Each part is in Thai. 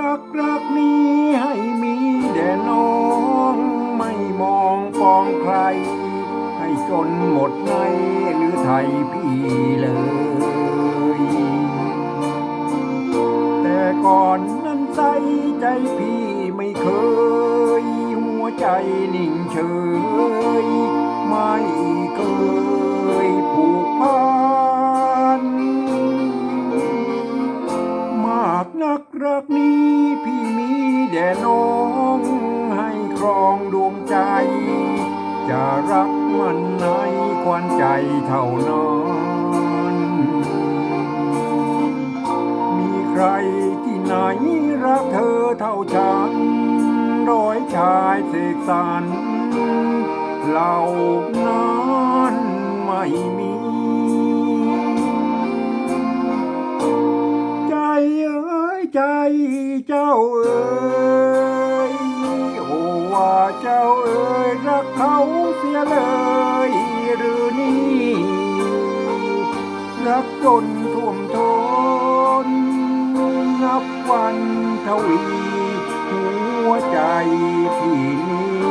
รักรักนี้ให้มีแด่น้อง ไม่มองปองใคร ให้จนหมดในหรือไทยพี่เลย แต่ก่อนนั้นใสใจพี่ไม่เคย หัวใจนิ่งเฉย ไม่เคย แด่น้องให้ครองดวงใจ จะรักมันในควันใจเท่านั้นมีใครที่ไหนรักเธอเท่าฉัน ร้อยชายเสกสรรเหล่านั้นไม่มีใจเอ้ยใจเจ้าเอ้ เลยหรือนี่รักจนท่วมทนนับวันทวีหัวใจพี่นี้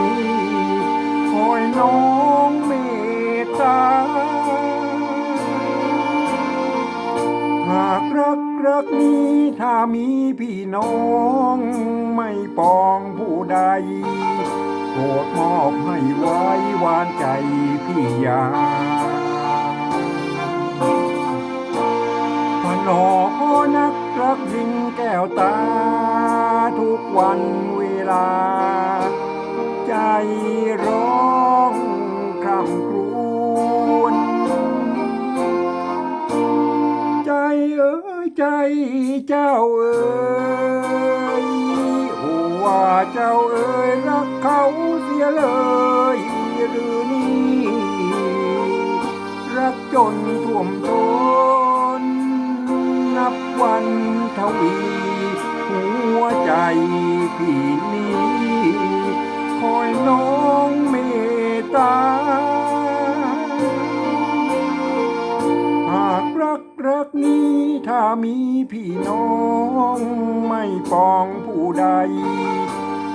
คอยน้องเมตตาหากรักรักนี้ถ้ามีพี่น้องไม่ปองผู้ใด โปรดมอบให้ไว้วานใจพี่ยาพนอพ่อนักรักยิงแก้วตา ทุกวันเวลา ใจร้องคำครวญใจเอ้ยใจเจ้าเอ้ย ว่าเจ้าเอ้ยรักเขาเสียเลยหรือนี่รักจนท่วมทนนับวันทวี หัวใจพี่นี้คอยน้องเมตตาหากรักรักนี้ถ้ามีพี่น้องไม่ปองผู้ใด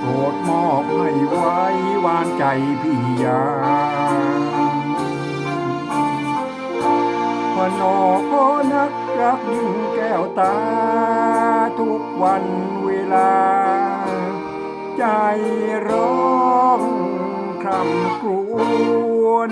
รดมอบให้ไว้วานใจพี่ยาพนอพอนักรักยิ่งแก้วตา ทุกวันเวลา ใจร้องคำกรวน